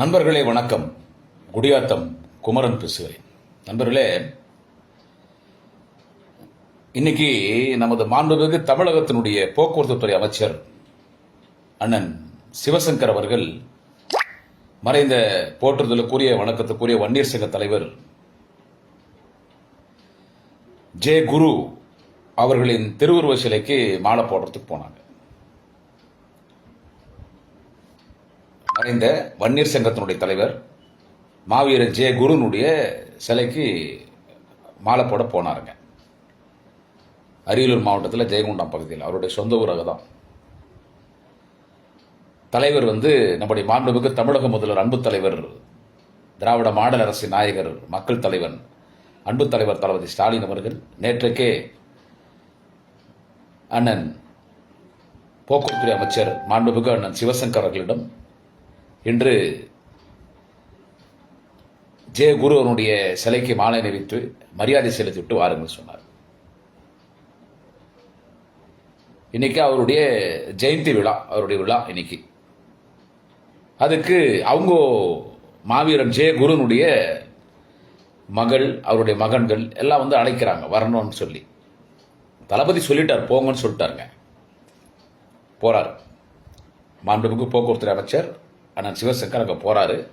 நண்பர்களே வணக்கம். குடியாத்தம் குமரன் பேசுகிறேன் நண்பர்களே இன்னைக்கு நமது மாண்புமிகு தமிழகத்தினுடைய போக்குவரத்து துறை அமைச்சர் அண்ணன் சிவசங்கர் அவர்கள் மறைந்த போற்றுதலுக்குரிய வணக்கத்துக்குரிய வன்னியர் சங்க தலைவர் ஜே. குரு அவர்களின் திருவுருவ சிலைக்கு மாலை போடுறதுக்கு போனாங்க. மறைந்த வன்னியர் சங்கத்தினுடைய தலைவர் மாவீரர் ஜே குருனுடைய சிலைக்கு மாலை போட போனாருங்க. அரியலூர் மாவட்டத்தில் ஜெயகுண்டம் பகுதியில் அவருடைய சொந்த ஊராக தான். தலைவர் வந்து நம்முடைய மாண்புமிகு தமிழக முதல்வர் அன்பு தலைவர் திராவிட மாடல் அரசின் நாயகர் மக்கள் தலைவன் அன்பு தலைவர் தளபதி ஸ்டாலின் அவர்கள் நேற்றைக்கே அண்ணன் போக்குவரத்துறை அமைச்சர் மாண்புமிகு அண்ணன் சிவசங்கர் அவர்களிடம் இன்று ஜே குரு அவனுடைய சிலைக்கு மாலை அணிவித்து மரியாதை செலுத்திவிட்டு வாருங்கள் சொன்னார். இன்னைக்கு அவருடைய ஜெயந்தி விழா அவருடைய விழா இன்னைக்கு. அதுக்கு அவங்க மாவீரன் ஜெய குருனுடைய மகள் அவருடைய மகன்கள் எல்லாம் வந்து அழைக்கிறாங்க வரணும்னு சொல்லி. தளபதி சொல்லிட்டார் போங்கன்னு சொல்லிட்டாருங்க. போறார். மாண்புமிகு போக்குவரத்து அமைச்சர் அண்ணன் சிவசங்கர் அங்கே போகிறாரு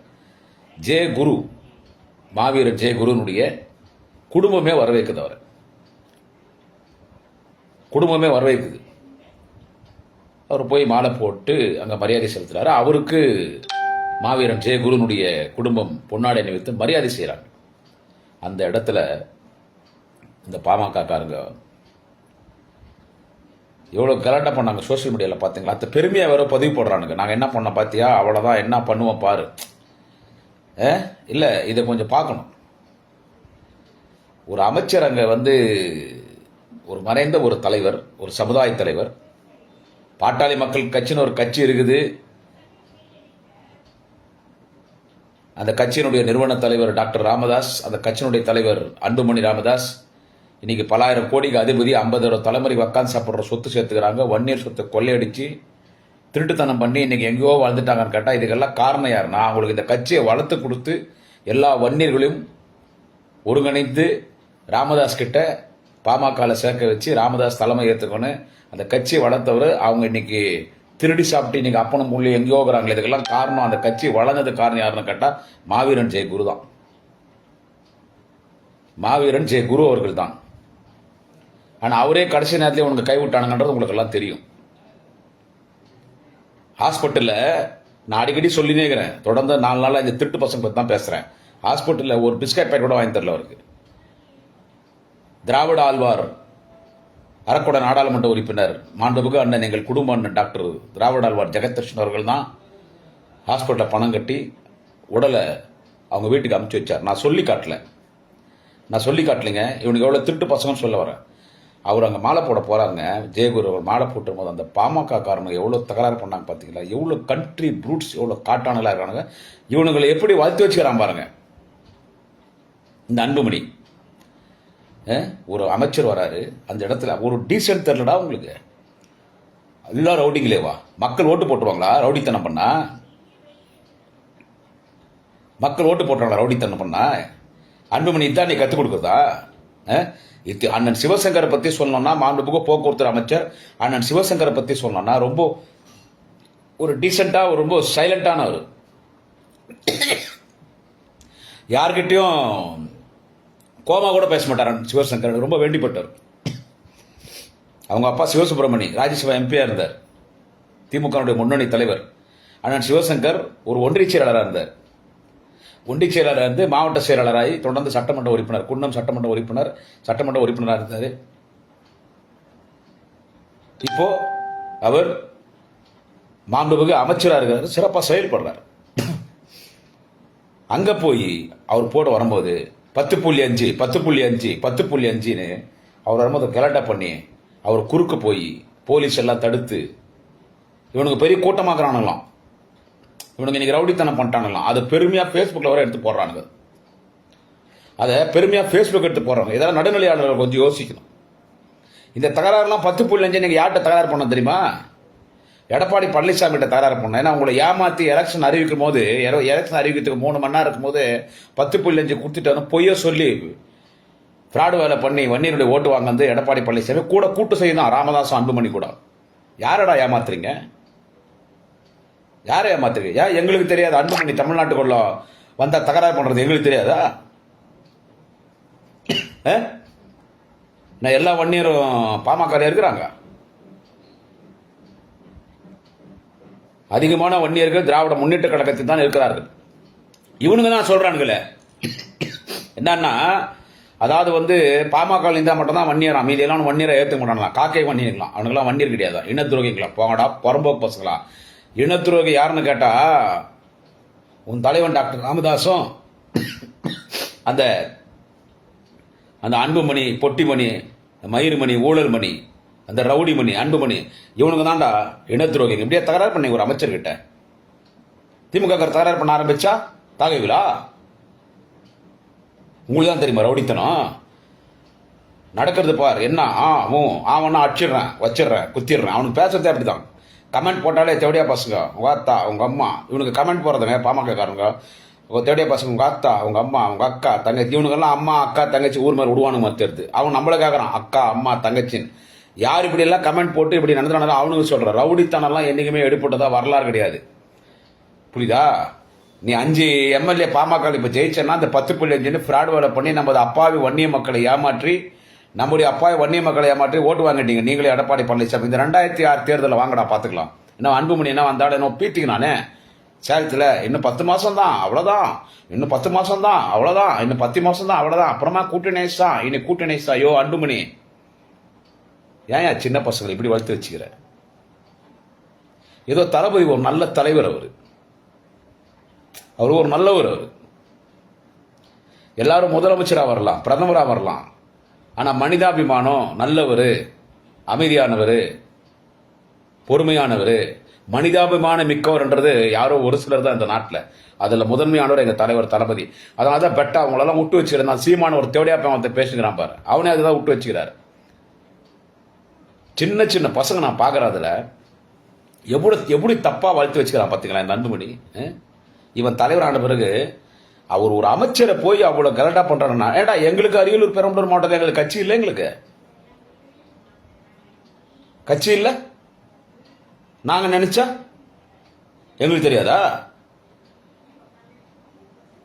ஜே குரு மாவீரன் ஜே குருனுடைய குடும்பமே வரவேற்குது அவர் குடும்பமே வரவேற்குது. அவர் போய் மாலை போட்டு அங்கே மரியாதை செலுத்துறாரு. அவருக்கு மாவீரன் ஜெய குருனுடைய குடும்பம் பொன்னாடை அணிவித்து மரியாதை செய்கிறாங்க அந்த இடத்துல இந்த பாமக காரங்க எவ்வளோ கலாட்டா பண்ணாங்க சோஷியல் மீடியாவில் பார்த்தீங்களா அந்த பெருமையாக வேற பதிவு போடுறானுங்க. நாங்கள் என்ன பண்ண பார்த்தியா அவ்வளோதான் என்ன பண்ணுவோம் பாரு. ஏ? இல்லை இதை கொஞ்சம் பார்க்கணும். ஒரு அமைச்சர் அங்கே வந்து ஒரு மறைந்த ஒரு தலைவர் ஒரு சமுதாய தலைவர். பாட்டாளி மக்கள் கட்சின்னு ஒரு கட்சி இருக்குது. அந்த கட்சியினுடைய நிறுவன தலைவர் டாக்டர் ராமதாஸ் அந்த கட்சியினுடைய தலைவர் அன்புமணி ராமதாஸ் இன்னைக்கு பலாயிரம் கோடிக்கு அதிபதி ஐம்பதோட தலைமுறை உக்காந்து சாப்பிட்ற சொத்து சேர்த்துக்கிறாங்க. வன்னியர் சொத்தை கொள்ளையடிச்சு திருட்டுத்தனம் பண்ணி இன்னைக்கு எங்கேயோ வாழ்ந்துட்டாங்கன்னு கேட்டால் இதுக்கெல்லாம் காரணம் யார்? நான் அவங்களுக்கு இந்த கட்சியை வளர்த்து கொடுத்து எல்லா வன்னியர்களையும் ஒருங்கிணைத்து ராமதாஸ் கிட்ட பாமகவில் சேர்க்க வச்சு ராமதாஸ் தலைமை ஏற்றுக்கொண்டு அந்த கட்சியை வளர்த்தவர் அவங்க இன்னைக்கு திருடி சாப்பிட்டு இன்னைக்கு அப்பனும் புள்ளி எங்கேயோ இருக்கிறாங்களே இதுக்கெல்லாம் காரணம் அந்த கட்சி வளர்ந்தது காரணம் யாருன்னு கேட்டால் மாவீரன் ஜெய குரு தான். மாவீரன் ஜெய குரு அவர்கள் தான். ஆனால் அவரே கடைசி நேரத்தில் உனக்கு கைவிட்டானுங்கன்றது உங்களுக்கு எல்லாம் தெரியும். ஹாஸ்பிட்டலில் நான் அடிக்கடி சொல்லினே இருக்கிறேன். தொடர்ந்து நாலு நாளாக இந்த திட்டு பசங்க பற்றி தான் பேசுகிறேன் ஹாஸ்பிட்டலில் ஒரு பிஸ்கட் பேக்கெட் கூட வாங்கி தரல அவருக்கு. திராவிட ஆழ்வார் அரக்கோட நாடாளுமன்ற உறுப்பினர் மாண்புமிகு அண்ணன் எங்கள் குடும்ப அண்ணன் டாக்டர் திராவிட ஆழ்வார் ஜெகதர்ஷன் அவர்கள் தான் ஹாஸ்பிட்டலில் பணம் கட்டி உடலை அவங்க வீட்டுக்கு அமுச்சு வச்சார். நான் சொல்லி காட்டல. நான் சொல்லி காட்டலைங்க. இவனுக்கு எவ்வளோ திருட்டு பசங்கன்னு சொல்ல வரேன். அவர் அங்கே மாலை போட போகிறாங்க ஜெயகுரு அவர் மாலை போட்டும் போது அந்த பாமக காரணம் எவ்வளோ தகராறு பண்ணாங்க பார்த்தீங்களா எவ்வளோ கண்ட்ரி ப்ரூட்ஸ் எவ்வளோ காட்டானலாக இருக்கானுங்க. இவனுங்களை எப்படி வளர்த்து வச்சுக்கிறான் பாருங்க. இந்த அன்புமணி. ஒரு அமைச்சர் வராரு. அந்த இடத்துல ஒரு டீசென்ட் தெரிலடா உங்களுக்கு. எல்லாம் ரவுடிங்களேவா மக்கள் ஓட்டு போட்டுருவாங்களா? ரவுடித்தனம் பண்ணா? மக்கள் ஓட்டு போட்டுருவாங்களா? ரவுடித்தனம் பண்ணா? அன்புமணி இதான் நீ கற்றுக் கொடுக்குறதா? இது அண்ணன் சிவசங்கரை பற்றி சொல்லணும்னா மாண்புமிகு போக்குவரத்து அமைச்சர் அண்ணன் சிவசங்கரை பற்றி சொல்லணும்னா ரொம்ப ஒரு டீசெண்டாக ரொம்ப சைலண்டானவர் யார்கிட்டையும் கோமா கூட பேச மாட்டார் சிவசங்கர். ரொம்ப வேண்டிப்பட்டார் அவங்க அப்பா சிவசுப்பிரமணி ராஜ்யசபா எம்பியாக இருந்தார். திமுகனுடைய முன்னணி தலைவர். அண்ணன் சிவசங்கர் ஒரு ஒன்றிய செயலாளராக இருந்தார். ஒன்றிய செயலாளர் இருந்து மாவட்ட செயலாளராகி தொடர்ந்து சட்டமன்ற உறுப்பினர் குன்னம் சட்டமன்ற உறுப்பினர் சட்டமன்ற உறுப்பினராக இருந்தார். இப்போ அவர் மாண்புமிகு அமைச்சராக இருக்கிறார் சிறப்பாக செயல்படுறார். அங்கே போய் அவர் போட வரும்போது பத்து புள்ளி அஞ்சு பத்து புள்ளி அஞ்சு பத்து புள்ளி அஞ்சுன்னு அவர் வரும்போது கலாட்டா பண்ணி அவர் குறுக்க போய் போலீஸ் எல்லாம் தடுத்து இவனுக்கு பெரிய கூட்டமாக்குறானுங்களாம். இவனுக்கு இன்னைக்கு ரவுடித்தனம் பண்ணிட்டானுலாம் அது பெருமையாக ஃபேஸ்புக்கில் வர எடுத்து போடுறானுங்க. அதை பெருமையாக ஃபேஸ்புக் எடுத்து போடுறாங்க. இதெல்லாம் நடுநிலையாளர்கள் கொஞ்சம் யோசிக்கணும். இந்த தகராறுலாம் பத்து புள்ளி அஞ்சு நீங்கள் யார்கிட்ட தகராறு பண்ண தெரியுமா? எடப்பாடி பழனிசாமி கிட்ட தகராறு பண்ணேன். ஏன்னா உங்களை ஏமாற்றி எலெக்ஷன் அறிவிக்கும் போது எலெக்ஷன் அறிவிக்கிறதுக்கு மூணு மணி நேரம் இருக்கும்போது பத்து புள்ளி அஞ்சு கொடுத்துட்டு பொய்ய சொல்லி ஃப்ராடு வேலை பண்ணி வன்னியருடைய ஓட்டு வாங்க வந்து எடப்பாடி பழனிசாமி. கூட கூட்டு செய்யணும். ராமதாசம் அன்புமணி கூட. யாரடா ஏமாத்துறீங்க? யாரை ஏமாத்துறீங்க? ஏன் எங்களுக்கு தெரியாது? அன்புமணி தமிழ்நாட்டுக்குள்ள வந்தால் தகராறு பண்றது எங்களுக்கு தெரியாதா? ஆ? நான் எல்லா வன்னியரும் பாமக இருக்கிறாங்க. அதிகமான வன்னியர்கள் திராவிட முன்னேற்ற கழகத்தில் தான் இருக்கிறார்கள். இவனுங்க தான் சொல்றானுங்களே. என்னன்னா அதாவது வந்து பாமக இருந்தால் மட்டும்தான் வன்னியர் அமைதியெல்லாம் வன்னியரை ஏற்றுக்க மாட்டானா காக்கை வன்னியர்களாம் அவனுங்களாம் வன்னியர் கிடையாது? இனத்துரோகிங்களா போங்கடா புறம்போக்கு பசங்களா? இனத்துரோகி யாருன்னு கேட்டா உன் தலைவன் டாக்டர் ராமதாசும் அந்த அந்த அன்புமணி பொட்டிமணி மயிறுமணி ஊழல்மணி அந்த ரவுடிமணி அன்புமணி இவனுங்க தான்டா இனத்துரோகிங்க. இப்படியே தகராறு பண்ணி ஒரு அமைச்சர்கிட்ட. திமுக தகராறு பண்ண ஆரம்பிச்சா தாகவிலா? உங்களுக்கு தான் தெரியுமா ரவுடித்தனம்? நடக்கிறது பார் என்ன ஆ ஆ அவனா அடிச்சிடுறேன் வச்சிடுறேன் குத்திடுறேன். அவனுக்கு பேசுறதே அப்படிதான். கமெண்ட் போட்டாலே தேவடியா பசங்க. உங்க அத்தா உங்க அம்மா இவனுக்கு கமெண்ட் போறதுங்க பாமக காரங்க தேவடியா பசங்க உங்கள் அத்தா உங்கள் அம்மா உங்கள் அக்கா தங்கச்சி. இவனுக்கெல்லாம் அம்மா அக்கா தங்கச்சி ஊர் மாதிரி விடுவானுங்க மறுத்து அவன் நம்மள கேட்குறான் அக்கா அம்மா தங்கச்சின்னு. யார் இப்படி எல்லாம் கமெண்ட் போட்டு இப்படி நடந்துனாலும் அவனுக்கு சொல்கிற ரவுடித்தனெல்லாம் என்றைக்குமே எடுப்பட்டதா வரலாறு கிடையாது. புரியுதா? நீ அஞ்சு எம்எல்ஏ பாமக இப்போ ஜெயிச்சேன்னா அந்த பத்து புள்ளி அஞ்சுன்னு ஃப்ராட் வேலை பண்ணி நம்ம அப்பாவி வன்னிய மக்களை ஏமாற்றி நம்முடைய அப்பா வன்னிய மக்களை ஏமாற்றி ஓட்டு வாங்கிட்டீங்க. நீங்களே எடப்பாடி பழனிசாமி. இந்த ரெண்டாயிரத்தி ஆறு தேர்தலில் வாங்கடா பார்த்துக்கலாம். என்ன அன்புமணி என்ன வந்தாலும் என்ன பீத்திக்கு நானே. சேலத்தில் இன்னும் பத்து மாதம் தான் அவ்வளோதான் இன்னும் பத்து மாதம் தான் அவ்வளோதான் இன்னும் பத்து மாதம் தான் அவ்வளோதான் அப்புறமா கூட்டணி தான் இன்னும் கூட்டணி ஐயோ அன்புமணி. ஏன் சின்ன பசங்களை இப்படி வளர்த்து வச்சுக்கிற? ஏதோ தளபதி ஒரு நல்ல தலைவர் அவர். அவர் ஒரு நல்லவர் அவர். எல்லாரும் முதலமைச்சராக வரலாம் பிரதமராக வரலாம். ஆனால் மனிதாபிமானம் நல்லவர் அமைதியானவர் பொறுமையானவர். மனிதாபிமானம் மிக்கவர்ன்றது யாரோ ஒரு சிலர் தான் இந்த நாட்டில். அதில் முதன்மையானவர் எங்கள் தலைவர் தளபதி. அதனால தான் பெட்டா அவங்களெல்லாம் விட்டு வச்சுக்கிறேன். சீமான ஒரு தேவடியா அவன் பேசுகிறான் பாரு. அவனே அதுதான் விட்டு வச்சுக்கிறாரு. சின்ன சின்ன பசங்க நான் பார்க்கறதுல எப்படி எப்படி தப்பாக வளர்த்து வச்சுக்கிறான் பார்த்துக்கலாம் இந்த அன்புமணி இவன் தலைவர் ஆன பிறகு அவர் ஒரு அமைச்சரை போய் அவ்வளோ கலட்டா பண்றாருன்னா ஏடா எங்களுக்கு அரியலூர் பெரம்பலூர் மாவட்டத்தில் எங்களுக்கு கட்சி இல்லை எங்களுக்கு? கட்சி இல்லை? நாங்க நினைச்சா? எங்களுக்கு தெரியாதா?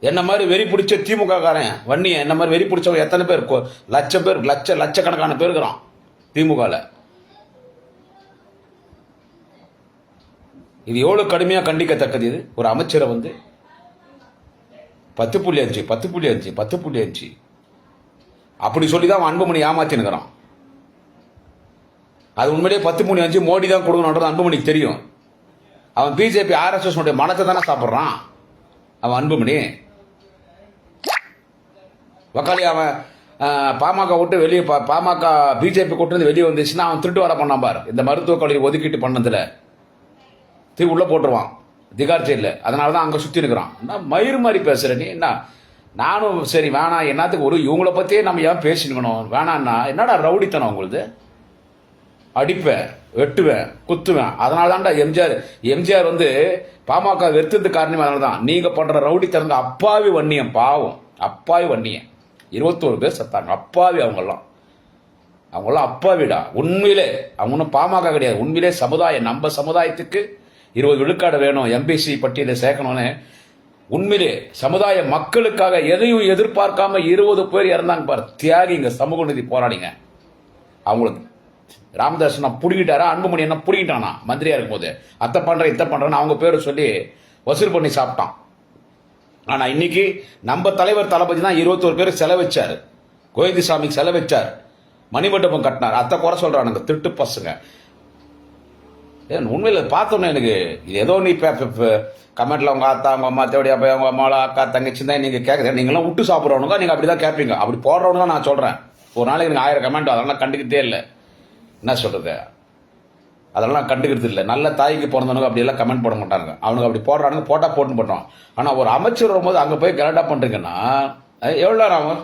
என்ன மாதிரி வெறி பிடிச்ச திமுக காரன் வன்னிய என்ன மாதிரி வெறி பிடிச்சவங்க எத்தனை பேர்? கொ- லட்சம் பேர் லட்ச லட்சக்கணக்கான பேர் இருக்கிறான் திமுகல. இது எவ்வளவு கடுமையா கண்டிக்கத்தக்கது இது? ஒரு அமைச்சரை வந்து பத்து புள்ளி அஞ்சு பத்து புள்ளி அஞ்சு பத்து புள்ளி அஞ்சு. அப்படி சொல்லி தான் அவன் அன்புமணி ஏமாத்தினுக்கிறான் அது உண்மையிலேயே பத்து புள்ளி அஞ்சு மோடி தான் கொடுக்கணுன்றது அன்புமணிக்கு தெரியும். அவன் பிஜேபி ஆர்எஸ்எஸ் உடைய மனத்தை தானே சாப்பிட்றான் அவன் அன்புமணி. வக்காலி அவன் பாமக விட்டு வெளியே பாமக பிஜேபி கூட்டிருந்து வந்து வெளியே வந்துச்சுன்னா அவன் திருட்டு வர பண்ணான் பார். இந்த மருத்துவக் கல்லூரி ஒதுக்கீட்டு பண்ணதில். தீ உள்ளே போட்டுருவான். திகார் ஜெயில அதனால தான் அங்கே சுற்றி இருக்கிறான். என்ன மயிறு மாதிரி பேசுகிற நீ? என்ன? நானும் சரி வேணாம். என்னத்துக்கு ஒரு இவங்கள பற்றியே நம்ம ஏன் பேசினுக்கணும் வேணான்னா என்னடா ரவுடித்தனம் உங்களுது அடிப்பேன் வெட்டுவேன் குத்துவேன். அதனால தான்டா எம்ஜிஆர் எம்ஜிஆர் வந்து பாமக வெறுத்தது காரணம் அதனால தான் நீங்கள் பண்ணுற ரவுடித்தனங்க அப்பாவி வன்னியம் பாவம். அப்பாவி வன்னியம். இருபத்தோரு பேர் செத்தாங்க. அப்பாவி அவங்கெல்லாம். அவங்களாம் அப்பாவிடா. உண்மையிலே அவங்க ஒன்றும் பாமக கிடையாது. உண்மையிலே சமுதாயம் நம்ம சமுதாயத்துக்கு இருபது விழுக்காடு வேணும் எம்பிசி பட்டியலை சேர்க்கணும்னு. உண்மையிலே சமுதாய மக்களுக்காக எதையும் எதிர்பார்க்காம இருபது பேர் இறந்தாங்க பார். தியாகிங்க சமூக நீதி போராடிங்க. அவங்களுக்கு ராமதாஸ் நான் அன்புமணி என்ன புடுங்கிட்டானா? மந்திரியா இருக்கும்போது. அத்தை பண்றேன் இத்தை பண்றேன்னு அவங்க பேரை சொல்லி வசூல் பண்ணி சாப்பிட்டான். ஆனா இன்னைக்கு நம்ம தலைவர் தளபதி தான் இருபத்தோரு பேருக்கு செலவச்சாரு. கோவிந்தசாமிக்கு செலவச்சார். மணிமண்டபம் கட்டினார். அத்தை குறை சொல்றானுங்க. திட்டு பசங்க. ஏன் உண்மையில பார்த்தோன்னே எனக்கு இது ஏதோ நீ கமெண்ட்டில் உங்கள் அத்தா உங்கள் அம்மா தேவடியா போய் உங்கள் அம்மாவா அக்கா தங்கச்சி தான் நீங்கள் கேட்குற நீங்களாம் விட்டு சாப்பிட்றவனுங்க அப்படி அப்படிதான் கேட்பீங்க. அப்படி போடுறவனுங்க நான் சொல்கிறேன் ஒரு நாளைக்கு எனக்கு ஆயிரம் கமெண்ட் அதெல்லாம் கண்டுக்கிட்டே இல்லை. என்ன சொல்கிறது அதெல்லாம் கண்டுக்கிறது இல்லை. நல்ல தாய்க்கு பிறந்தவனுக்கு அப்படியெல்லாம் கமெண்ட் போட மாட்டாங்க அவனுக்கு அப்படி போடுறானுங்க போட்டால் போட்டுன்னு போட்டோம் ஆனால் ஒரு அமைச்சர் வரும்போது அங்கே போய் கரெக்டாக பண்ணுறீங்கன்னா எவ்வளோ நேரம் ஆகும்?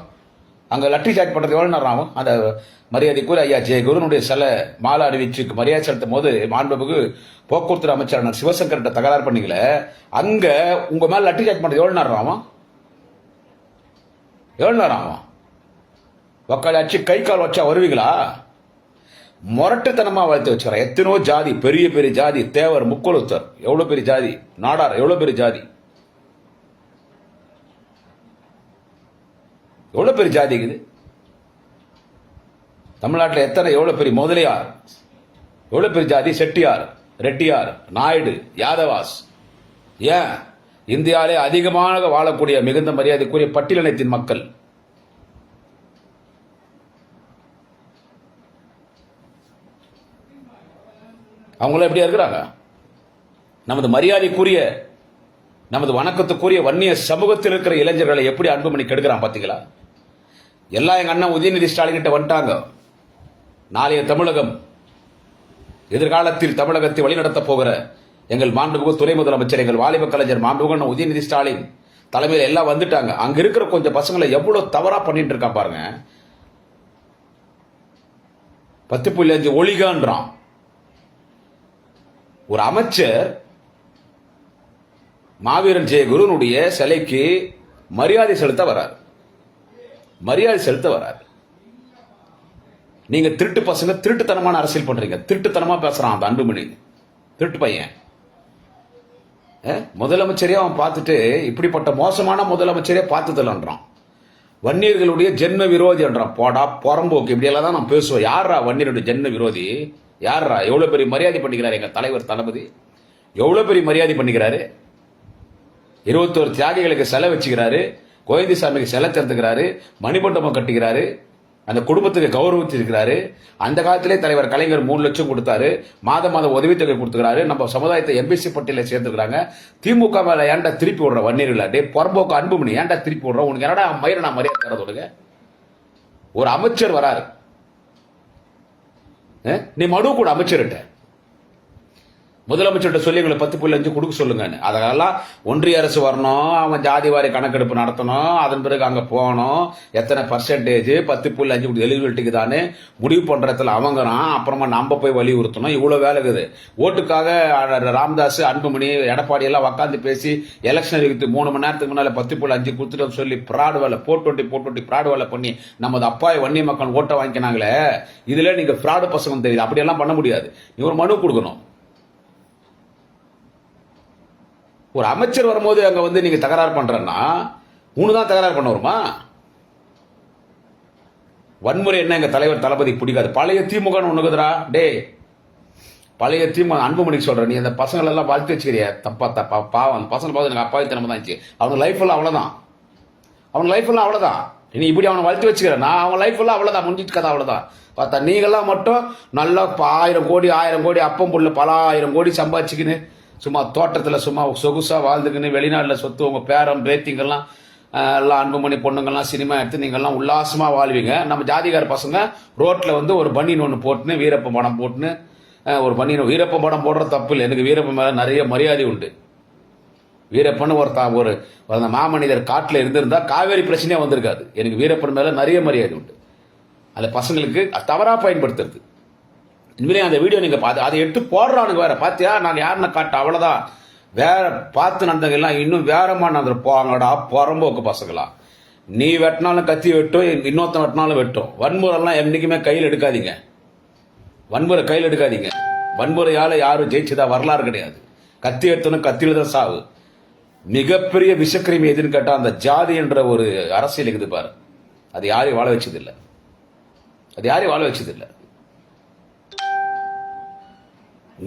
அங்கே லட்டி சாட் பண்ணுறது எவ்வளோ நேரம் ஆகும்? அந்த மரியாதைக்குரிய ஐயா ஜெய குருனுடைய சில மாலை அணிவிச்சுக்கு மரியாதை செலுத்தும் போது மாண்புமிகு போக்குவரத்து அமைச்சரான சிவசங்கர்கிட்ட தகராறு பண்ணீங்களே அங்கே உங்கள் மேலே லட்டி சாட் பண்ணுறது எவ்வளோ நேரம் ஆகும்? எவ்வளோ நேரம் ஆகும்? உக்காளாச்சு கை கால் வச்சா வருவீங்களா? முரட்டுத்தனமாக வளர்த்து வச்சுக்கிறேன். எத்தனோ ஜாதி பெரிய பெரிய ஜாதி தேவர் முக்குழுத்தர் எவ்வளோ பெரிய ஜாதி நாடார் எவ்வளோ பெரிய ஜாதி. எவ்வளவு பெரிய ஜாதி இது? தமிழ்நாட்டில் எத்தனை எவ்வளவு பெரிய முதலியார்? எவ்வளவு பெரிய ஜாதி? செட்டியார் ரெட்டியார் நாயுடு யாதவாஸ். ஏன்? இந்தியாவிலே அதிகமாக வாழக்கூடிய மிகுந்த மரியாதைக்குரிய பட்டியலினத்தின் மக்கள். அவங்களாம் எப்படியா இருக்கிறாங்க? நமது மரியாதைக்குரிய நமது வணக்கத்துக்குரிய வன்னிய சமூகத்தில் இருக்கிற இளைஞர்களை எப்படி அன்புமணி கெடுக்கிறான் பார்த்தீங்களா எல்லாம் எங்கள் அண்ணன் உதயநிதி ஸ்டாலின் கிட்ட வந்துட்டாங்க. நாளைய தமிழகம் எதிர்காலத்தில் தமிழகத்தை வழிநடத்தப் போகிற எங்கள் மாண்புமிகு துணை முதலமைச்சர் எங்கள் வாலிப கலைஞர் மாண்புமிகு உதயநிதி ஸ்டாலின் தலைமையில் எல்லாம் வந்துட்டாங்க. அங்க இருக்கிற கொஞ்சம் பசங்களை எவ்வளவு தவறா பண்ணிட்டு இருக்கா பாருங்க. பத்து புள்ளி அஞ்சு ஒளிகான்றான். ஒரு அமைச்சர் மாவீரன் ஜெயகுருனுடைய சிலைக்கு மரியாதை செலுத்த வரார். மரியாதை செலுத்த வராது. நீங்க திருட்டு பசங்க திருட்டுத்தனமான அரசியல் பண்றீங்க. திருட்டுத்தனமா பேசுறான் அந்த அன்புமணி. திருட்டு பையன். அஹ், முதலமைச்சரே அவன் பார்த்துட்டு இப்படிப்பட்ட மோசமான முதலமைச்சரே பார்த்ததில்லன்றான் வன்னியர்களுடைய ஜென்ம விரோதி என்றான். போடா புறம்போக்கு இப்படியெல்லாம் தான் நான் பேசுவேன். யாரா வன்னியருடைய ஜென்ம விரோதி? யாரா எவ்வளோ பெரிய மரியாதை பண்ணிக்கிறாரு எங்கள் தலைவர் தளபதி? எவ்வளோ பெரிய மரியாதை பண்ணிக்கிறாரு? இருபத்தோரு தியாகிகளுக்கு செலவு வச்சுக்கிறாரு கோவிந்தசாமிக்கு சிலை திறந்துக்கிறாரு மணிமண்டபம் கட்டுகிறாரு அந்த குடும்பத்துக்கு கௌரவிச்சிருக்கிறாரு. அந்த காலத்திலே தலைவர் கலைஞர் மூணு லட்சம் கொடுத்தாரு. மாதம் மாதம் உதவித்தொகை கொடுத்துக்கிறாரு. நம்ம சமுதாயத்தை எம்பிசி பட்டியலில் சேர்த்துக்கிறாங்க. திமுக மேல ஏன்டா திருப்பி விடுற வன்னியர்கள டே புறம்போக்கு அன்புமணி ஏன்டா திருப்பி விடுற? உனக்கு என்னடா மயிரை நான் மரியாதை தரது ஒரு அமைச்சர் வராரு. நீ மனு கூட அமைச்சர்கிட்ட. முதலமைச்சர்கிட்ட சொல்லி எங்களை பத்து புள்ளி அஞ்சு கொடுக்க சொல்லுங்க அதெல்லாம் ஒன்றிய அரசு வரணும் அவன் ஜாதி வாரி கணக்கெடுப்பு நடத்தணும் அதன் பிறகு அங்கே போகணும் எத்தனை பர்சன்டேஜ் பத்து புள்ளி அஞ்சு எலிஜிபிலிட்டிக்கு தானே முடிவு பண்ணுறதுல அவங்கறான் அப்புறமா நம்ம போய் வலியுறுத்தணும். இவ்வளோ வேலை இருக்குது. ஓட்டுக்காக ராம்தாஸ் அன்புமணி எடப்பாடி எல்லாம் உக்காந்து பேசி எலெக்ஷன் இருக்குது மூணு மணி நேரத்துக்கு முன்னால் பத்து புள்ளி அஞ்சு கொடுத்துட்டு சொல்லி பிராடு வேலை போட்டு போட்டு பிராடு வேலை பண்ணி நமது அப்பாய் வன்னிய மக்கள் ஓட்டை வாங்கினாங்களே இதில் நீங்கள் ஃப்ராடு பசங்க தெரியுது. அப்படியெல்லாம் பண்ண முடியாது. நீ ஒரு மனு கொடுக்கணும். ஒரு அமைச்சர் வரும்போது அங்கே வந்து நீங்கள் தகராறு பண்ணுறேன்னா உனக்கு தான் தகராறு பண்ண வருமா? வன்முறை என்ன எங்கள் தலைவர் தளபதி பிடிக்காது. பழைய திமுகன்னு ஒன்றுக்குதுரா டேய் பழைய திமுக அன்புமணிக்கு சொல்கிறேன் நீ அந்த பசங்களெல்லாம் வாழ்த்து வச்சுக்கிறிய? தப்பா தப்பா. பாவம் அந்த பசங்க பார்த்து எனக்கு அப்பாவி தினமும் தான் இருந்துச்சு அவங்க லைஃப் எல்லாம் அவ்வளோதான் அவன் லைஃப் எல்லாம் அவ்வளோதான் நீ இப்படி அவனை வளர்த்து வச்சுக்கிறேன் நான் அவன் லைஃப் எல்லாம் அவ்வளோதான் முடிஞ்சிட்டு கதை அவ்வளோதான் பார்த்தா நீங்களாம் மட்டும் நல்லா ஆயிரம் கோடி ஆயிரம் கோடி அப்பம் புள்ள பல ஆயிரம் கோடி சம்பாதிச்சுக்கின்னு சும்மா தோட்டத்தில் சும்மா சொகுசாக வாழ்ந்துக்கின்னு வெளிநாட்டில் சொத்து உங்கள் பேரம் பேத்திங்கெல்லாம் எல்லாம் அன்புமணி பொண்ணுங்கெல்லாம் சினிமா எடுத்து நீங்கள்லாம் உல்லாசமாக வாழ்வீங்க. நம்ம ஜாதிகார பசங்க ரோட்டில் வந்து ஒரு பனியன் ஒன்று போட்டுன்னு வீரப்ப படம் போட்டுன்னு ஒரு பனியன் வீரப்ப படம் போடுற தப்பு இல்லை. எனக்கு வீரப்ப மேலே நிறைய மரியாதை உண்டு. வீரப்பன் ஒரு தா- ஒரு அந்த மாமனிதர் காட்டில் இருந்திருந்தால் காவேரி பிரச்சனையே வந்திருக்காது. எனக்கு வீரப்பன் மேலே நிறைய மரியாதை உண்டு. அதில் பசங்களுக்கு தவறாக பயன்படுத்துறது. இனிமேல் அந்த வீடியோ நீங்கள் பார்த்து அதை எடுத்து போடுறானுங்க வேற. பார்த்தியா நான் யாருன்னு காட்ட அவ்வளோதான் வேற பார்த்து நடந்தவங்க எல்லாம் இன்னும் வேறமா நடந்து போவாங்கடா புறம்போக்கு பசங்களா. நீ வெட்டினாலும் கத்தி வெட்டும் இன்னொருத்தன் வெட்டினாலும் வெட்டும். வன்முறைலாம் என்றைக்குமே கையில் எடுக்காதீங்க. வன்முறை கையில் எடுக்காதீங்க. வன்முறையால் யாரும் ஜெயிச்சதா வரலாறு கிடையாது. கத்தி எடுத்தனும் கத்தியில் தான் சாவு. மிகப்பெரிய விஷக்கிருமி எதுன்னு கேட்டால் அந்த ஜாதி என்ற ஒரு அரசியல் இருக்குது பாரு. அது யாரையும் வாழ வச்சதில்லை. அது யாரையும் வாழ வச்சதில்லை.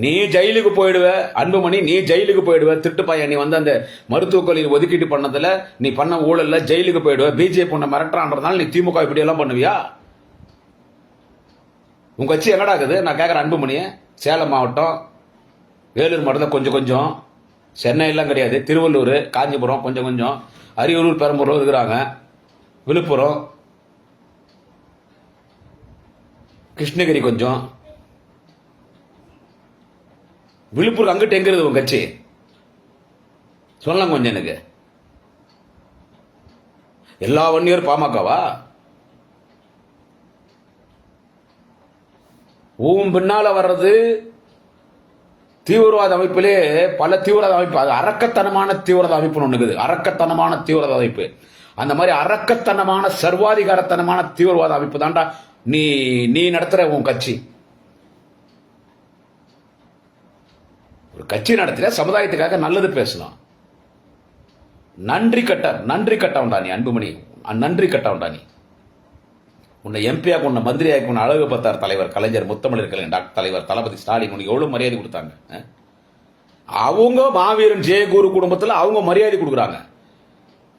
நீ ஜெயிலுக்கு போயிடுவ அன்புமணி நீ ஜெயிலுக்கு போயிடுவ திருட்டு பையன் நீ வந்து அந்த மருத்துவக் கல்லூரி ஒதுக்கீட்டு பண்ணதுல நீ பண்ண ஊழல்ல ஜெயிலுக்கு போயிடுவ பிஜேபி உன்னை மிரட்டுறான்றதுனால நீ திமுக இப்படி எல்லாம் பண்ணுவியா? உங்க கட்சி எங்கடா இருக்குது? நான் கேட்குறேன் அன்புமணியை. சேலம் மாவட்டம் வேலூர் மாவட்டம் கொஞ்சம் கொஞ்சம். சென்னையெல்லாம் கிடையாது. திருவள்ளூர் காஞ்சிபுரம் கொஞ்சம் கொஞ்சம். அரியலூர் பெரம்பலூர் இருக்கிறாங்க. விழுப்புரம் கிருஷ்ணகிரி கொஞ்சம். விழுப்புரம் அங்கிட்டு எங்கிறது உன் கட்சி. சொல்லலாம் கொஞ்சம் எனக்கு. எல்லா வன்னியர் பாமகவா? ஊம் பின்னால வர்றது தீவிரவாத அமைப்பிலே பல தீவிரவாத அமைப்பு. அது அறக்கத்தனமான தீவிரவாத அமைப்புன்னு ஒண்ணுக்குது அறக்கத்தனமான தீவிரவாத அமைப்பு. அந்த மாதிரி அறக்கத்தனமான சர்வாதிகாரத்தனமான தீவிரவாத அமைப்பு தான்டா நீ நீ நடத்துற உன் கட்சி. கட்சி நடத்தின சமுதாயத்துக்காக நல்லது பேசலாம். நன்றி கட்ட நன்றி கட்டவன்டா நீ அன்புமணி. நன்றி கட்டவன்டா நீ. உன்னை எம்பியாக உன்னை மந்திரியாக உன்னை அழகு பத்தார் தலைவர் கலைஞர் முத்தமிழர் கலைஞர் டாக்டர் தலைவர் தளபதி ஸ்டாலின். உனக்கு எவ்வளவு மரியாதை கொடுத்தாங்க அவங்க மாவீரன் ஜெயகுரு குடும்பத்தில் அவங்க மரியாதை கொடுக்குறாங்க.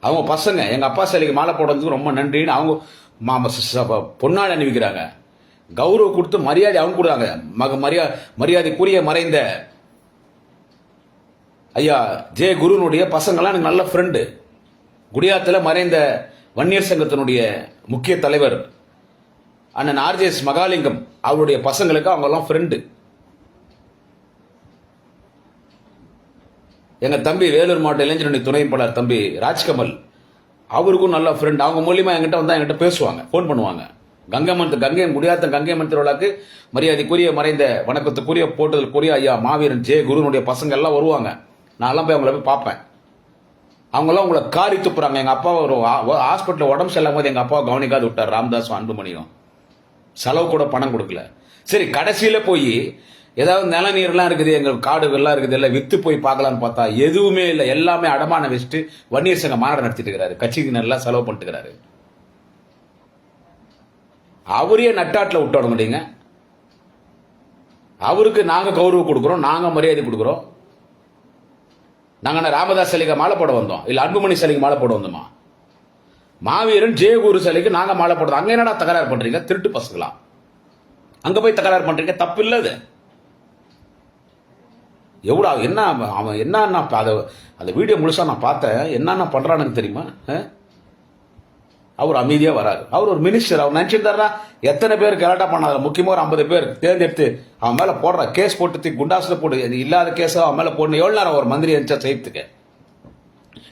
அவங்க பசங்க எங்கள் அப்பா சிலைக்கு மாலை போடுறதுக்கு ரொம்ப நன்றின்னு அவங்க மாம ச- அணிவிக்கிறாங்க. கௌரவம் கொடுத்து மரியாதை அவங்க கொடுக்குறாங்க. மக மரியா மரியாதைக்குரிய மறைந்த ஐயா ஜெய குருனுடைய பசங்களாம் எனக்கு நல்ல ஃப்ரெண்டு குடியாத்தில் மறைந்த வன்னியர் சங்கத்தினுடைய முக்கிய தலைவர் அண்ணன் ஆர்ஜேஎஸ் மகாலிங்கம் அவருடைய பசங்களுக்கு அவங்கெல்லாம் ஃப்ரெண்டு எங்கள் தம்பி வேலூர் மாவட்ட இளைஞரணி துணைப்பாளர் தம்பி ராஜ்கமல் அவருக்கும் நல்ல ஃப்ரெண்ட் அவங்க மூலியமா என்கிட்ட வந்தால் என்கிட்ட பேசுவாங்க ஃபோன் பண்ணுவாங்க. கங்கைமன் கங்கை முடியாத கங்கைமன் திருவிழாக்கு மரியாதைக்குரிய மறைந்த வணக்கத்துக்குரிய போட்டதற்குரிய ஐயா மாவீரன் ஜெய குருனுடைய பசங்க எல்லாம் வருவாங்க. நான்லாம் போய் அவங்கள போய் பார்ப்பேன். அவங்களாம் உங்களை காரி துப்புறாங்க. எங்கள் அப்பா ஒரு ஹாஸ்பிட்டலில் உடம்பு செல்லும் போது எங்கள் அப்பாவை கவனிக்காது விட்டார் ராமதாஸ் அன்புமணியும். செலவு கூட பணம் கொடுக்கல. சரி கடைசியில் போய் ஏதாவது நிலநீர்லாம் இருக்குது எங்கள் காடுகள்லாம் இருக்குது எல்லாம் விற்று போய் பார்க்கலான்னு பார்த்தா எதுவுமே இல்லை. எல்லாமே அடமான வச்சுட்டு வன்னியர் சங்க மாநாடு நடத்திட்டு இருக்கிறாரு. கட்சிக்கு நல்லா செலவு பண்ணிட்டு இருக்கிறாரு. அவரே நட்டாட்டில் விட்டோட முடியுங்க அவருக்கு நாங்கள் கௌரவம் கொடுக்குறோம் நாங்கள் மரியாதை கொடுக்குறோம். நாங்கள் ராமதாஸ் சிலைக்கு மாலை போட வந்தோம்? இல்லை அன்புமணி சிலைக்கு மாலை போட வந்தோமா? மாவீரன் ஜெயகுரு சிலைக்கு நாங்கள் மாலை போடுறோம். அங்கே என்னடா தகராறு பண்ணுறீங்க திருட்டு பசங்களா? அங்கே போய் தகராறு பண்ணுறீங்க தப்பு இல்லை அது எவ்வளோ என்ன அவன் என்னன்னா அதை அந்த வீடியோ முழுசாக நான் பார்த்தேன். என்னென்ன பண்றானுக்கு தெரியுமா? அவர் அமைதியாக வராரு. அவர் ஒரு மினிஸ்டர் அவர் நினைச்சிருந்தாரா எத்தனை பேர் கலாட்டா பண்ணாரு முக்கியமாக ஒரு ஐம்பது பேர் தேர்ந்தெடுத்து அவன் மேலே போடுற கேஸ் போட்டு குண்டாசில் போட்டு இல்லாத கேஸை அவன் மேலே போடணும் எவ்வளோ நேரம் ஒரு மந்திரி இருந்துச்சா செய்யறதுக்கு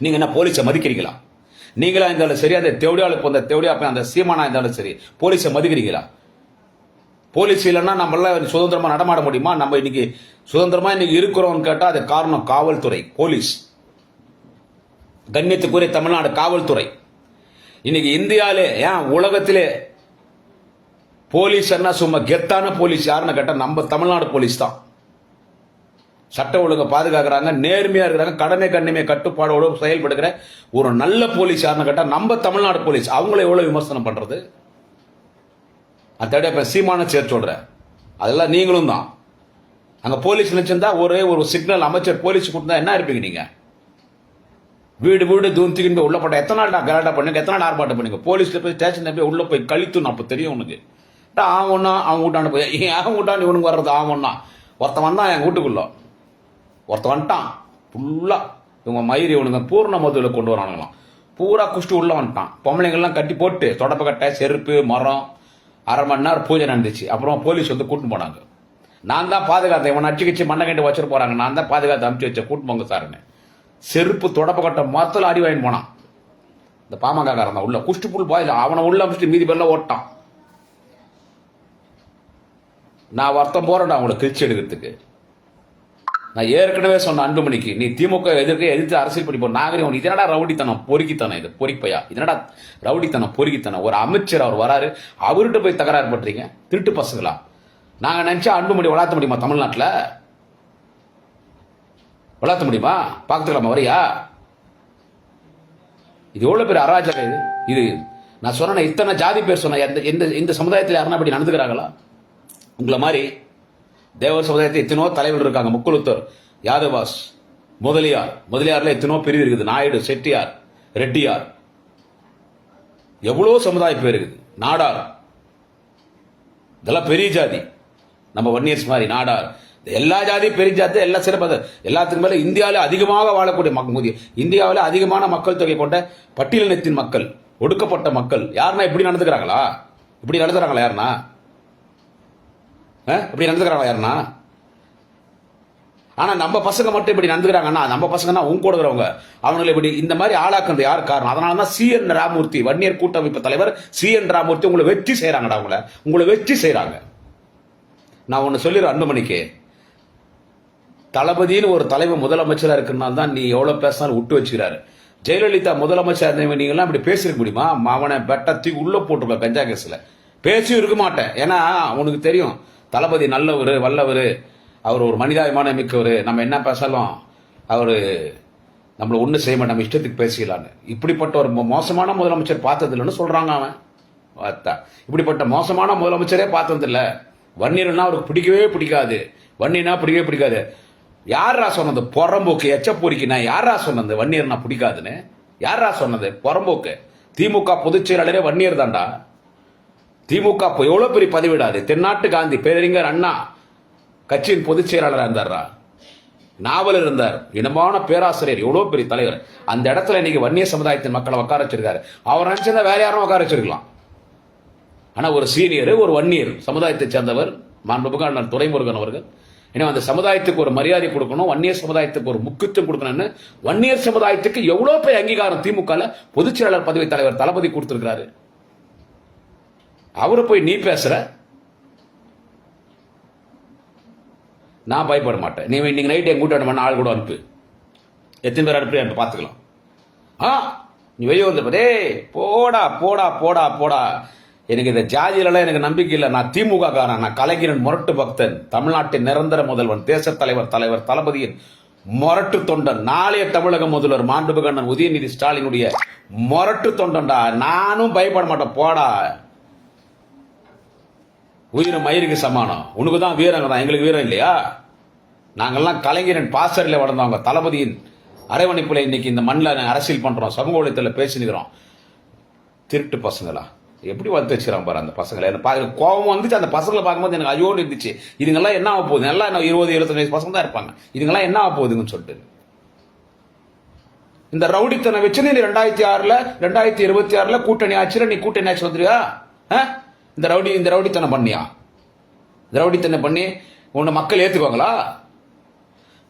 நீங்கள் என்ன போலீஸை மதிக்கிறீங்களா? நீங்களா இருந்தாலும் சரி அந்த தேவடியாளுக்கு போந்த தேவடியா போய் அந்த சீமானா இருந்தாலும் சரி போலீஸை மதிக்கிறீங்களா? போலீஸ் இல்லைன்னா நம்மளால சுதந்திரமாக நடமாட முடியுமா? நம்ம இன்னைக்கு சுதந்திரமாக இன்னைக்கு இருக்கிறோம்னு கேட்டால் அது காரணம் காவல்துறை போலீஸ் கண்ணியத்துக்குரிய தமிழ்நாடு காவல்துறை. இன்னைக்கு இந்தியாவிலே ஏன் உலகத்திலே போலீஸ் என்ன சும்மா கெத்தான போலீஸ் யாருன்னு கேட்டால் நம்ம தமிழ்நாடு போலீஸ் தான். சட்ட ஒழுங்கை பாதுகாக்கிறாங்க நேர்மையாக இருக்கிறாங்க கடமை கண்ணிமை கட்டுப்பாடோடு செயல்படுகிற ஒரு நல்ல போலீஸ் யாருன்னு கேட்டால் நம்ம தமிழ்நாடு போலீஸ். அவங்கள எவ்வளோ விமர்சனம் பண்ணுறது அதோட இப்போ சீமான சேர்த்து சொல்கிறேன் அதெல்லாம் நீங்களும் தான். அங்கே போலீஸ் நினச்சிருந்தா ஒரே ஒரு சிக்னல் அமைச்சர் போலீஸ் கொடுத்தா என்ன இருப்பீங்க நீங்கள் வீடு வீடு தூந்திக்கிட்டு போய் உள்ள போட்ட எத்தனை நாள் கலாட்டா பண்ணுங்க எத்தனை நாள் ஆர்ப்பாட்டம் பண்ணுங்க? போலீஸ்ல போய் ஸ்டேஷன்ல போய் உள்ள போய் கழித்து அப்போ தெரியும் உனக்கு. டா, அவன் ஒண்ணா அவன் வீட்டாண்டு போய் ஏன் அவன் வீட்டாண்டு இவனுக்கு வர்றது அவன் ஒருத்தன் வந்தான் என் வீட்டுக்குள்ள. ஒருத்தன் வந்துட்டான் ஃபுல்லா இவங்க மயிர் இவனுங்க பூர்ண மதுவில் கொண்டு வரானுங்களாம். பூரா குஷ்டு உள்ள வந்துட்டான். பொம்பளைங்கள்லாம் கட்டி போட்டு தொடப்ப கட்டை செருப்பு மரம் அரை மணி நேரம் பூஜை நடந்துச்சு. அப்புறம் போலீஸ் வந்து கூட்டின்னு போனாங்க. நான் தான் பாதுகாத்தேன். இவன் அடிச்சு கிச்சு மண்ணை கட்டி வச்சுட்டு போறாங்க. நான் தான் பாதுகாத்து அமுச்சு வச்சேன். கூட்டு போங்க சாருன்னு. செருப்பு தொடப்ப கட்டை மொத்தத்தில் அடி வாங்கி போனான். இந்த பாமகக்காரன் தான் உள்ள. குஷ்டு புல் பாயில் அவனை உள்ள அமைச்சிட்டு மீதி பேர்ல ஓட்டான். நான் வருத்தம் போறேன்டா அவங்கள கிழிச்சு எடுக்கிறதுக்கு. நான் ஏற்கனவே சொன்ன அன்புமணிக்கு நீ திமுக எதிர்க்க எதிர்த்து அரசியல் பண்ணி போ. நாகரிகம் இது என்னடா ரவுடித்தனம் பொறுக்கித்தனம் இது? பொறிப்பையா? இது என்னடா ரவுடித்தனம் பொறுக்கித்தனம்? ஒரு அமைச்சர் அவர் வராரு அவர்கிட்ட போய் தகராறு பண்றீங்க? திருட்டு பசங்களா? நாங்கள் நினச்சா அன்புமணி வளர்த்த முடியுமா தமிழ்நாட்டில்? வளர்த்த முடியுமா? பார்த்துக்கலாமா வரியா? இது எவ்வளோ பேர் அராஜகம் இது? இது நான் சொன்ன இத்தனை ஜாதி பேர் சொன்ன எந்த இந்த இந்த சமுதாயத்தில் யாருன்னா அப்படி நடந்துக்கிறாங்களா? உங்களை மாதிரி தேவர் சமுதாயத்தில் எத்தனோ தலைவர் இருக்காங்க. முக்குழுத்தர் யாதவாஸ் முதலியார். முதலியாரில் எத்தனோ பிரிவு இருக்குது. நாயுடு செட்டியார் ரெட்டியார். எவ்வளோ சமுதாய பேர் இருக்குது. நாடார். இதெல்லாம் பெரிய ஜாதி. நம்ம வன்னியர்ஸ் மாதிரி நாடார். எல்லா ஜாதியும் பெரிய ஜாதி எல்லா சிறப்பு எல்லாத்துக்கும் மேலே இந்தியாவில் அதிகமாக வாழக்கூடிய மக்கள் இந்தியாவில் அதிகமான மக்கள் தொகை கொண்ட பட்டியலினத்தின் மக்கள் ஒடுக்கப்பட்ட மக்கள் யாருன்னா இப்படி நடந்துக்கிறாங்களா? இப்படி நடந்துக்கிறாங்களா யாருன்னா? ஆ? இப்படி நடந்துக்கிறாங்களா யாருன்னா? ஆனால் நம்ம பசங்க மட்டும் இப்படி நடந்துக்கிறாங்கன்னா நம்ம பசங்கன்னா உங்க கூட இருக்கிறவங்க அவங்களை இப்படி இந்த மாதிரி ஆளாக்குறது யார் காரணம்? அதனால தான் சி. என். ராமூர்த்தி வன்னியர் கூட்டமைப்பு தலைவர் சி. என். ராமூர்த்தி உங்களை வெற்றி செய்கிறாங்கடா அவங்கள. உங்களை வெற்றி செய்கிறாங்க நான் ஒன்று சொல்லிடுறேன் அன்புமணிக்கு தளபதின்னு ஒரு தலைவர் முதலமைச்சராக இருக்கிறனால தான் நீ எவ்வளோ பேசினாலும் விட்டு வச்சுக்கிறாரு. ஜெயலலிதா முதலமைச்சர் இருந்தவங்க நீங்களாம் இப்படி பேசியிருக்க முடியுமா? அவனை பெட்டத்தி உள்ளே போட்டுருக்க கஞ்சா கேஸில். பேசியும் இருக்க மாட்டேன். ஏன்னா உனக்கு தெரியும் தளபதி நல்லவர் வல்லவர் அவர் ஒரு மனிதாபிமான மிக்கவர். நம்ம என்ன பேசலாம் அவர் நம்மளை ஒன்றும் செய்ய மாட்டோம் நம்ம இஷ்டத்துக்கு பேசிக்கலான்னு. இப்படிப்பட்ட ஒரு மோசமான முதலமைச்சர் பார்த்ததில்லன்னு சொல்கிறாங்க அவன். பார்த்தா இப்படிப்பட்ட மோசமான முதலமைச்சரே பார்த்ததில்லை. வன்னியர்னா அவருக்கு பிடிக்கவே பிடிக்காது. வன்னியனா பிடிக்கவே பிடிக்காது. யாரா சொன்னது? புறம்போக்கு எச்சப்பூரிக்கு நான் யாரா சொன்னது? வன்னியர் நான் பிடிக்காதுன்னு. யாரா சொன்னது? புறம்போக்கு. திமுக பொதுச் செயலாளரே வன்னியர் தான்டா. திமுக எவ்வளோ பெரிய பதவிடாது? தென்னாட்டு காந்தி பேரறிஞர் அண்ணா கட்சியின் பொதுச் செயலாளராக இருந்தாரா நாவல் இருந்தார். இனமான பேராசிரியர். எவ்வளோ பெரிய தலைவர். அந்த இடத்துல இன்னைக்கு வன்னிய சமுதாயத்தின் மக்களை உட்கார வச்சிருக்காரு. அவர் நினைச்சிருந்தா வேற யாரும் உட்கார வச்சிருக்கலாம். ஆனால் ஒரு சீனியர் ஒரு வன்னியர் சமுதாயத்தை சேர்ந்தவர் மாண்புமிகு அண்ணன் துரைமுருகன் அவர்கள். ஏன்னா அந்த சமுதாயத்துக்கு ஒரு மரியாதை கொடுக்கணும் வன்னியர் சமுதாயத்துக்கு ஒரு முக்கியத்துவம் கொடுக்கணும்னு வன்னியர் சமுதாயத்துக்கு எவ்வளவு பெரிய அங்கீகாரம் திமுகவில் பொதுச் செயலாளர் பதவி தலைவர் தளபதி கொடுத்துருக்கிறாரு. அவரை போய் நீ பேசுற. நான் பயப்பட மாட்டேன். நீ இன்னைக்கு நைட் என் கூட்டம் பண்ண ஆள் கூட அனுப்பு. எத்தனை பேர் அனுப்பி அனுப்பி பார்த்துக்கலாம் ஆ நீ வெளியே வந்த டேய் போடா போடா போடா போடா. எனக்கு இந்த ஜாதியிலலாம் எனக்கு நம்பிக்கை இல்லை. நான் திமுக காரன் நான் கலைஞரன் முரட்டு பக்தன். தமிழ்நாட்டின் நிரந்தர முதல்வன் தேசத் தலைவர் தலைவர் தளபதியின் முரட்டு தொண்டன். நாளைய தமிழக முதல்வர் மாண்புமிகு அண்ணன் உதயநிதி ஸ்டாலினுடைய முரட்டு தொண்டன்டா. நானும் பயப்பட மாட்டேன். போடா. உயிர் மயிருக்கு சமானம். உனக்கு தான் வீரங்க தான். எங்களுக்கு வீரம் இல்லையா? நாங்கள்லாம் கலைஞரின் பாசறையில் வளர்ந்தவங்க தளபதியின் அரவணைப்புல இன்னைக்கு இந்த மண்ணில் அரசியல் பண்றோம். சமூக வலைத்தளத்தில் பேசினுக்கிறோம். திருட்டு பசங்களா? எப்படி வளர்த்து வச்சுக்கிறான் பாரு அந்த பசங்களை? எனக்கு பா- கோபம் வந்துச்சு. அந்த பசங்களை பார்க்கும்போது எனக்கு ஐயோன்னு இருந்துச்சு. இதுங்கெல்லாம் என்ன ஆக போகுது? எல்லாம் என்ன இருபது இருபத்தஞ்சு வயசு பசங்க தான் இருப்பாங்க. இதுங்கெல்லாம் என்ன ஆக போகுதுங்கன்னு சொல்லிட்டு. இந்த ரவுடித்தனை வச்சு நீ ரெண்டாயிரத்தி ஆறில் ரெண்டாயிரத்தி இருபத்தி ஆறில் கூட்டணி ஆச்சுல நீ கூட்டணி ஆச்சு வந்துருயா ஆ? இந்த ரவுடி இந்த ரவுடித்தனம் பண்ணியா? இந்த ரவுடித்தனை பண்ணி உன்னை மக்கள் ஏற்றுக்குவாங்களா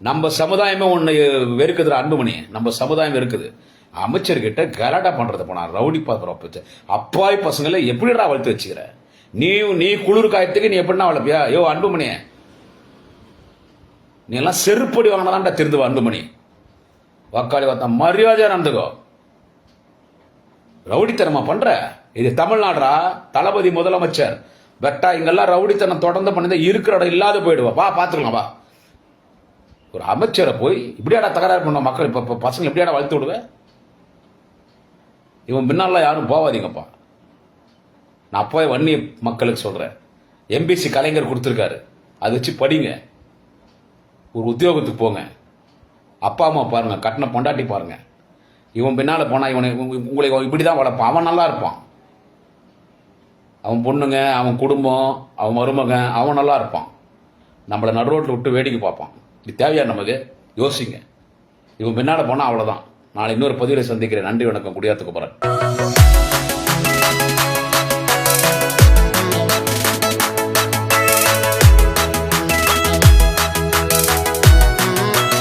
நம்ம சமுதாயமே ஒன்று வெறுக்குதுடா அன்புமணி. நம்ம சமுதாயம் இருக்குது அமைச்சர்கிட்ட கலாட்டா பண்ணுறது போனா ரவுடி பாத்திரம் அப்பாய் பசங்களை எப்படிடா வளர்த்து வச்சுக்கிற? நீ நீ குளிர் காயத்துக்கு நீ எப்படின்னா வளர்ப்பியா? யோ அன்புமணி. நீ எல்லாம் செருப்படி வாங்கினாதான்டா திருந்துவ அன்புமணி. வக்காளி வார்த்தா மரியாதையாக நடந்துக்கோ. ரவுடித்தனமா பண்ற? இது தமிழ்நாடுடா தளபதி முதலமைச்சர். பெட்டா இங்கெல்லாம் ரவுடித்தனம் தொடர்ந்து பண்ணி இருக்கிற இடம் இல்லாத போயிடுவா. வா பார்த்துக்கலாம் வா. ஒரு அமைச்சரை போய் இப்படியாடா தகராறு பண்ண மக்கள் இப்போ பசங்க எப்படியாடா வளர்த்து விடுவ? இவன் பின்னாலாம் யாரும் போவாதீங்கப்பா. நான் அப்போவே வன்னி மக்களுக்கு சொல்கிறேன் எம்பிசி கலைஞர் கொடுத்துருக்காரு. அதை வச்சு படிங்க. ஒரு உத்தியோகத்துக்கு போங்க. அப்பா அம்மா பாருங்க. கட்டின பொண்டாட்டி பாருங்க. இவன் பின்னால் போனால் இவனை உங்க- உங்களை இப்படி தான் வளர்ப்பான். அவன் நல்லா இருப்பான். அவன் பொண்ணுங்க அவன் குடும்பம் அவன் மருமகன் அவன் நல்லா இருப்பான். நம்மளை நடுரோட்டில் விட்டு வேடிக்கை பார்ப்பான். இது தேவையா நமக்கு? யோசிங்க. இவன் பின்னால் போனால் அவ்வளோதான் நாளை இன்னொரு பதிவில் சந்திக்கிறேன். நன்றி வணக்கம். குடியாத்துக்கு போறேன்.